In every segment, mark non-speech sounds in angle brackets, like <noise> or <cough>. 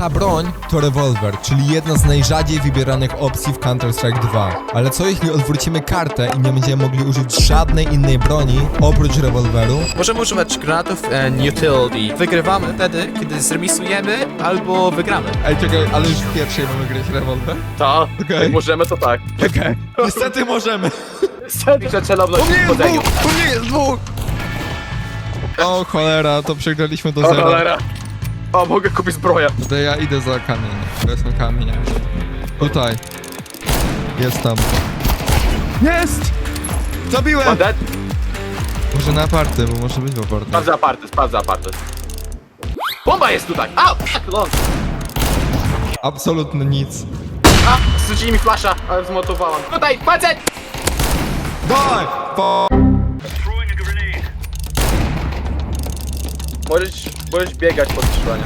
Ta broń to rewolwer, czyli jedna z najrzadziej wybieranych opcji w Counter-Strike 2. Ale co jeśli odwrócimy kartę i nie będziemy mogli użyć żadnej innej broni oprócz rewolweru? Możemy używać granatów and utility. Wygrywamy wtedy, kiedy zremisujemy albo wygramy. Ej, czekaj, ale już w pierwszej mamy grać rewolwer? Okej. jak możemy, to tak. Okej. Niestety możemy. Piszę celowność U mnie jest dwóch! U mnie jest dwóch! O cholera, to przegraliśmy do O zera. cholera. O, mogę kupić zbroję. To ja idę za kamień. To jest kamień. Tutaj. Jest tam. Jest! Zabiłem! Dead? Może na aparty, bo może być w aparty. Sprawdzę aparty, sprawdzę aparty. Bomba jest tutaj! A, fuck, long. Absolutnie nic. A, zrzucili mi flasza, ale zmotowałam. Tutaj, facet! Daj! Po... Możesz, możesz biegać pod strzelanie.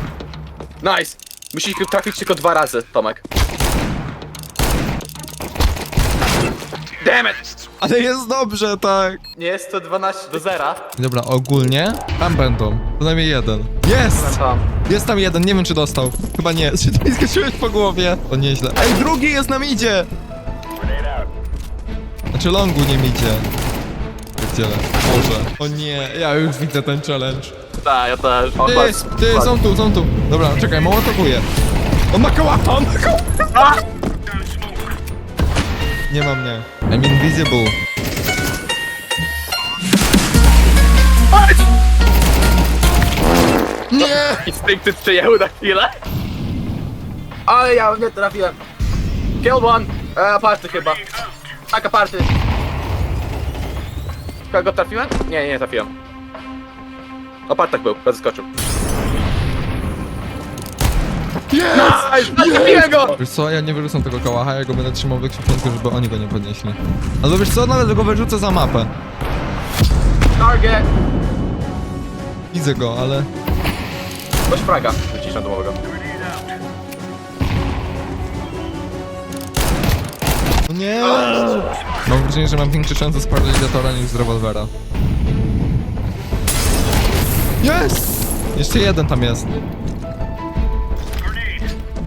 Nice! Musisz trafić tylko dwa razy, Tomek. Damn it! Ale jest dobrze, tak. Nie jest to 12 do 0. Dobra, ogólnie tam będą. Co najmniej jeden. Jest! Tam. Jest tam jeden, nie wiem czy dostał. Chyba nie. <laughs> Czy to mi skoczyłeś po głowie? To nieźle. Ej, drugi jest nam idzie! Znaczy longu nie idzie. Pierdziele. Boże. O nie, ja już widzę ten challenge. Tak, ja też. O, Ty, patrz, ty, są tu, są tu. Dobra, czekaj, mołotowuję. On ma kołacha, on ma kołacha. A! Nie ma mnie. I'm invisible. Nie! Instynkty przejęły na chwilę. Ale ja nie trafiłem. Kill one. E, aparty chyba. Tak, aparty. Kogo trafiłem? Nie, nie trafiłem. Apartak był, zaskoczył. Jest! Nice! Trafiłem go! Wiesz co, ja nie wyrzucam tego kołacha, ja go będę trzymał w ekwipunku, żeby oni go nie podnieśli. Albo wiesz co, nawet go wyrzucę za mapę. Target! Widzę go, ale... Weź fraga, wycisz randomowego. No nie! Mam wrażenie, że mam większe szanse z paralizatora niż z rewolwera. Jest! Jeszcze jeden tam jest.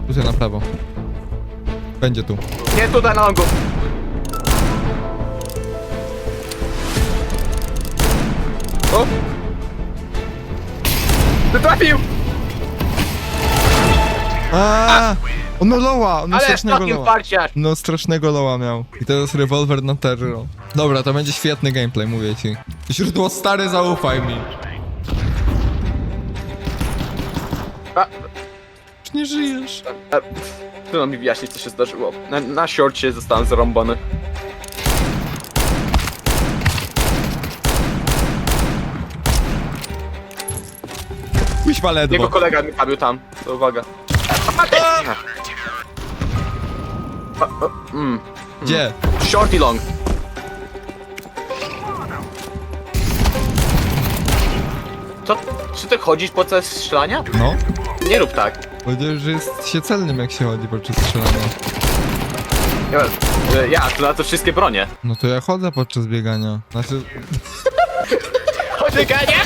Tutaj na prawo. Będzie tu. Nie tutaj na longu. O! Ty trafił! A! On ma loła! On ma Ale strasznego fucking loła. parciarz! No strasznego loła miał. I teraz rewolwer na terror. Dobra, to będzie świetny gameplay, mówię ci. Źródło stary, zaufaj mi. Już nie żyjesz. a, trudno mi wyjaśnić co się zdarzyło. Na, na shortcie zostałem zarąbany. Kuźwa ledwo. Jego kolega mi zabił tam. To uwaga. A, a, mm. Gdzie? Short i long. Co? Czy ty chodzisz podczas strzelania? No. Nie rób tak. Powiedziałeś, że jest się celnym jak się chodzi podczas strzelania. Ja, e, ja to na to wszystkie bronie. No to ja chodzę podczas biegania. Znaczy... <laughs> Chodź bieganie!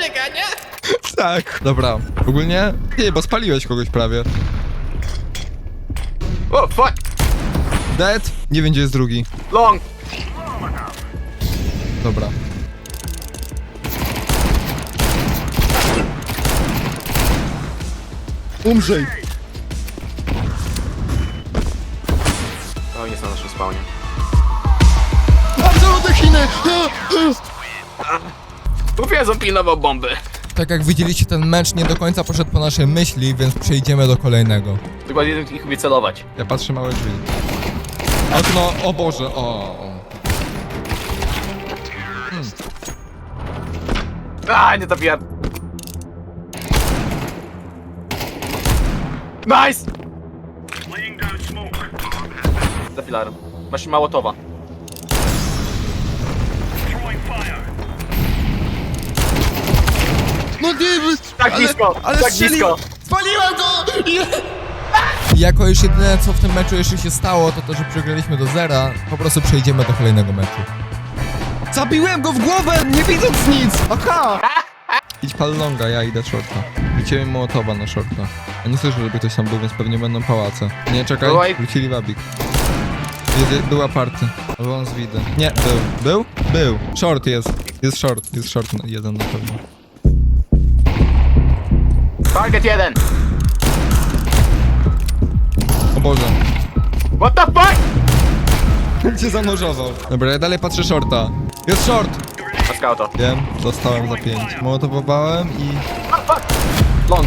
Biegania? Tak. Dobra. Ogólnie... Nie, bo spaliłeś kogoś prawie. O, fuck! Dead? Nie wiem, gdzie jest drugi. Long! Dobra. Umrzyj! O, nie są na naszym spawnie. Absolutne Chiny! Że pilnował bomby. Tak jak widzieliście, ten mecz nie do końca poszedł po naszej myśli, więc przejdziemy do kolejnego. Tylko jeden ich umie celować. Ja patrzę małe drzwi. Okno, o Boże, o. o. A, nie trafiłem. Nice! Za filarem. Masz małotowa. No nie, Tak blisko, tak blisko. Spaliłem go! Jako już jedyne co w tym meczu jeszcze się stało, to to, że przegraliśmy do zera, po prostu przejdziemy do kolejnego meczu. Zabiłem go w głowę, nie widząc nic! Aha! Idź pal longa, ja idę shorta. Rzuciłem mołotowa na shorta. A nie słyszę, żeby ktoś tam był, więc pewnie będą pałace. Nie, czekaj, Byłaj- wrócili wabik. Była party. Albo on z widy. Nie, był. Był? Był. Short jest. Jest short, jest short na- jeden na pewno. Target jeden! O Boże. What the fuck? <laughs> Cię zanurzował. Dobra, ja dalej patrzę shorta. Jest short! Na scouta. Wiem, dostałem za pięć. Mołotowowałem i... Long.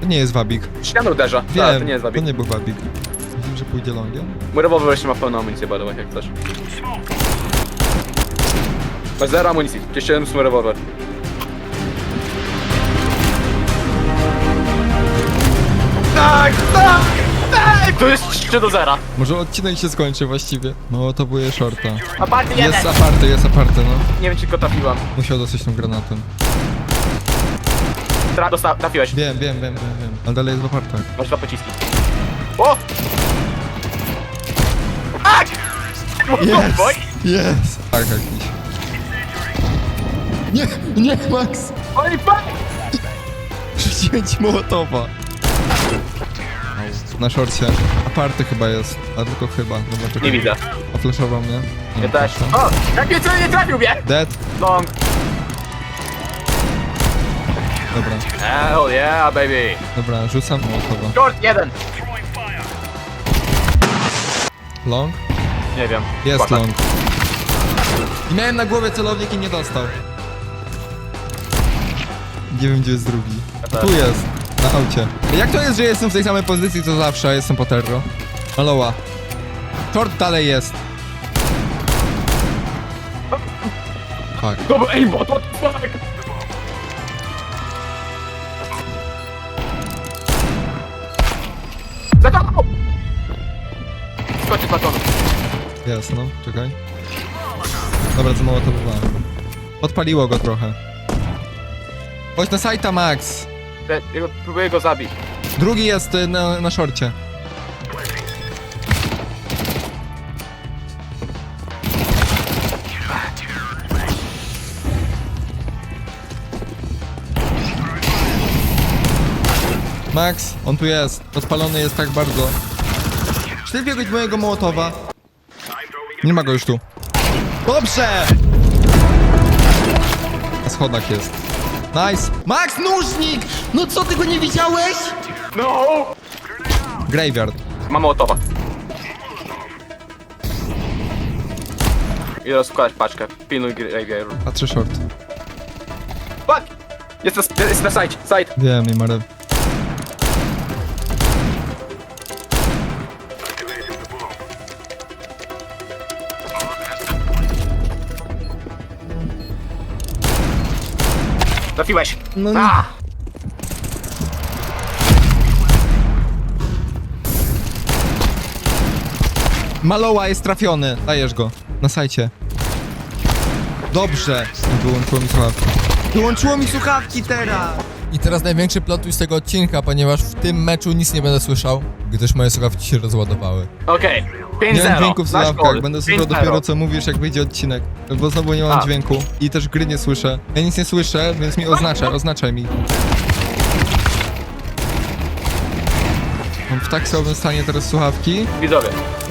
To nie jest wabik. Ścianę uderza. Wiem, Tak, to nie jest wabik. to nie był wabik. Myślałem, że pójdzie longiem. Mój rewolwer jeszcze ma pełną amunicję, by the way, jak chcesz. Ma zero amunicji. Gdzieś jeden mój rewolwer. Tak, tak, tak! To jest 3 do 0. Może odcinek się skończy właściwie. Mołotowuje shorta. Aparty Jest jeden! aparty, jest aparty, no. Nie wiem, czy go trafiłam. Musiał dostać tym granatem. Tra dosta trafiłeś. Wiem, wiem, wiem, wiem, wiem. Ale dalej jest w apartach. Masz dwa pociski. O! Tak! Yes! Yes! <laughs> Tak, jakiś. Nie, nie, Max! Oj, fuck! Rzuciłem ci mołotowa. Na szorcie. Aparty chyba jest, a tylko chyba. Dobra, czekaj. Nie widzę. Oflaszował mnie. Nie, Ja też. O! Jak mnie nie trafił mnie! Dead. Long. Dobra, Hell yeah, baby. dobra, rzucam mołotowa. Short jeden. Long? Nie wiem. Jest long. I miałem na głowie celownik i nie dostał. Nie wiem, gdzie jest drugi. też. Tu jest, na aucie. Jak to jest, że jestem w tej samej pozycji co zawsze, a jestem po terro? Aloha. Tort dalej jest. Fuck. To był aimbot, what the fuck? Skoczy z balkonu. Jest, no, czekaj. Dobra, za mało to bywałem. Odpaliło go trochę. Chodź na sajta, Max! Ja- ja go- Próbuję go zabić. Drugi jest y, na, na szorcie. Max, on tu jest. Odpalony jest tak bardzo. Ty biegłeś mojego mołotowa? Nie ma go już tu. Dobrze! Na schodach jest. Nice. Max, nóżnik! No co, ty go nie widziałeś? No! Graveyard. Mam mołotowa. I rozkładać paczkę. Pilnuj graveyard. Patrzę short. Fuck! Jest na, jest na side, side. Wiem, nie ma. Trafiłeś. No nie. Ah! Maloła jest trafiony. Dajesz go. Na sajcie. Dobrze. Wyłączyło mi słuchawki. Wyłączyło mi słuchawki teraz! I teraz największy plot z tego odcinka, ponieważ w tym meczu nic nie będę słyszał, gdyż moje słuchawki się rozładowały. Okej. Nie mam 5-0. dźwięku w Nasz słuchawkach, gol. będę słyszał 5-0. dopiero co mówisz, jak wyjdzie odcinek. Bo znowu nie mam A. dźwięku i też gry nie słyszę. Ja nic nie słyszę, więc mi oznacza, oznaczaj mi. Mam w tak słabym stanie teraz słuchawki. Widzowie,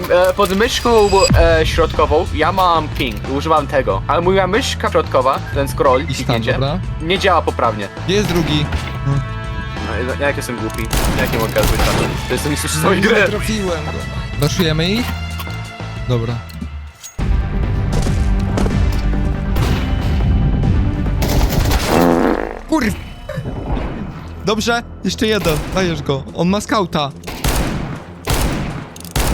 e, pod myszką e, środkową ja mam ping, używam tego, ale moja myszka środkowa, ten scroll, I stan, kliknięcie, dobra? nie działa poprawnie. Gdzie jest drugi? No. No, ja- jak jestem głupi, jak nie mogę zbyć na to? To jestem mistrzem Nie gry. trafiłem go. Daszujemy ich? Dobra. Kurw! Dobrze, jeszcze jeden. Dajesz go. On ma skauta.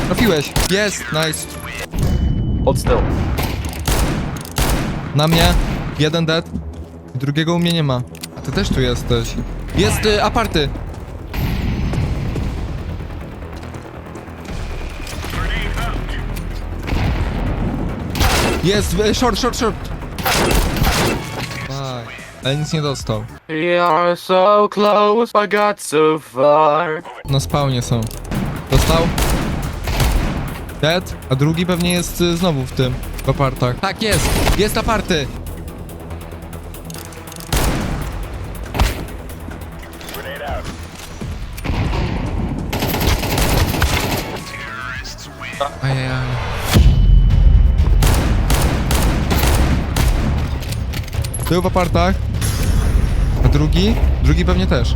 Trafiłeś. Jest, nice. Od tyłu. Na mnie. Jeden dead. Drugiego u mnie nie ma. A ty też tu jesteś. Jest y, aparty. Jest, y, short, short, short. Ale nic nie dostał. We are so close, but got so far. Na spawnie są. Dostał? Dead? A drugi pewnie jest y, znowu w tym, w apartach. Tak, jest! Jest aparty! Ajajaj. Był w apartach. A drugi? Drugi pewnie też.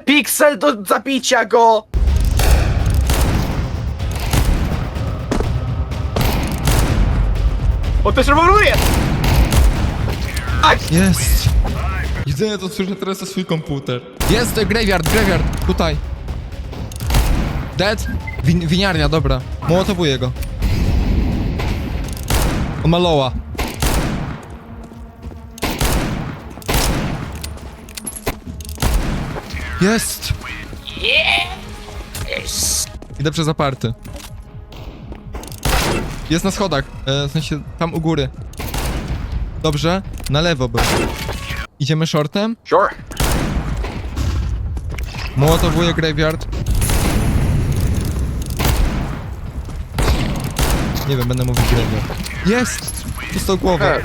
Piksel do zabicia go! On też rewoluje! Aj! Jest! Jedyne to słyszę teraz to swój komputer. Jest to graveyard, graveyard, tutaj. Dead? Win winiarnia, dobra. Mołotowuję go. On ma loła. Jest! Idę przez aparty. Jest na schodach, e, w sensie tam u góry. Dobrze, na lewo był. Idziemy shortem? Sure. Mołotowuję graveyard. Nie wiem, będę mówił graveyard. Jest! Dostał głowę.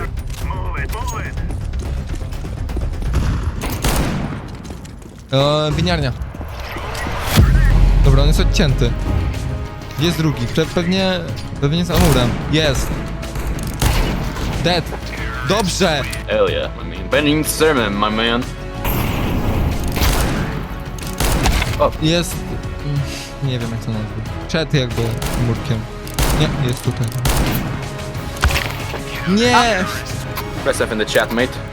Eee, winiarnia. Dobra, on jest odcięty. Jest drugi? Pe pewnie... Pewnie za murem. Jest. Dead. Dobrze! Hell yeah, I mean, Benning Sermon, my man. Jest... Nie wiem jak to nazwać. Przed jakby murkiem. Nie, jest tutaj. Nie! Press F in the chat, mate.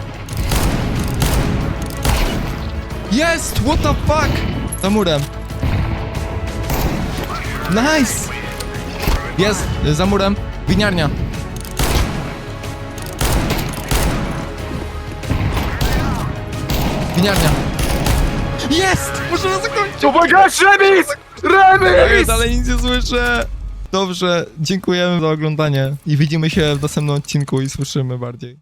Jest! What the fuck? Za murem. Nice! Jest! Za murem. Winiarnia. Winiarnia. Jest! Możemy zakończyć! Uwaga, remis! Remis! dalej nic nie słyszę. Dobrze, dziękujemy za oglądanie i widzimy się w następnym odcinku i słyszymy bardziej.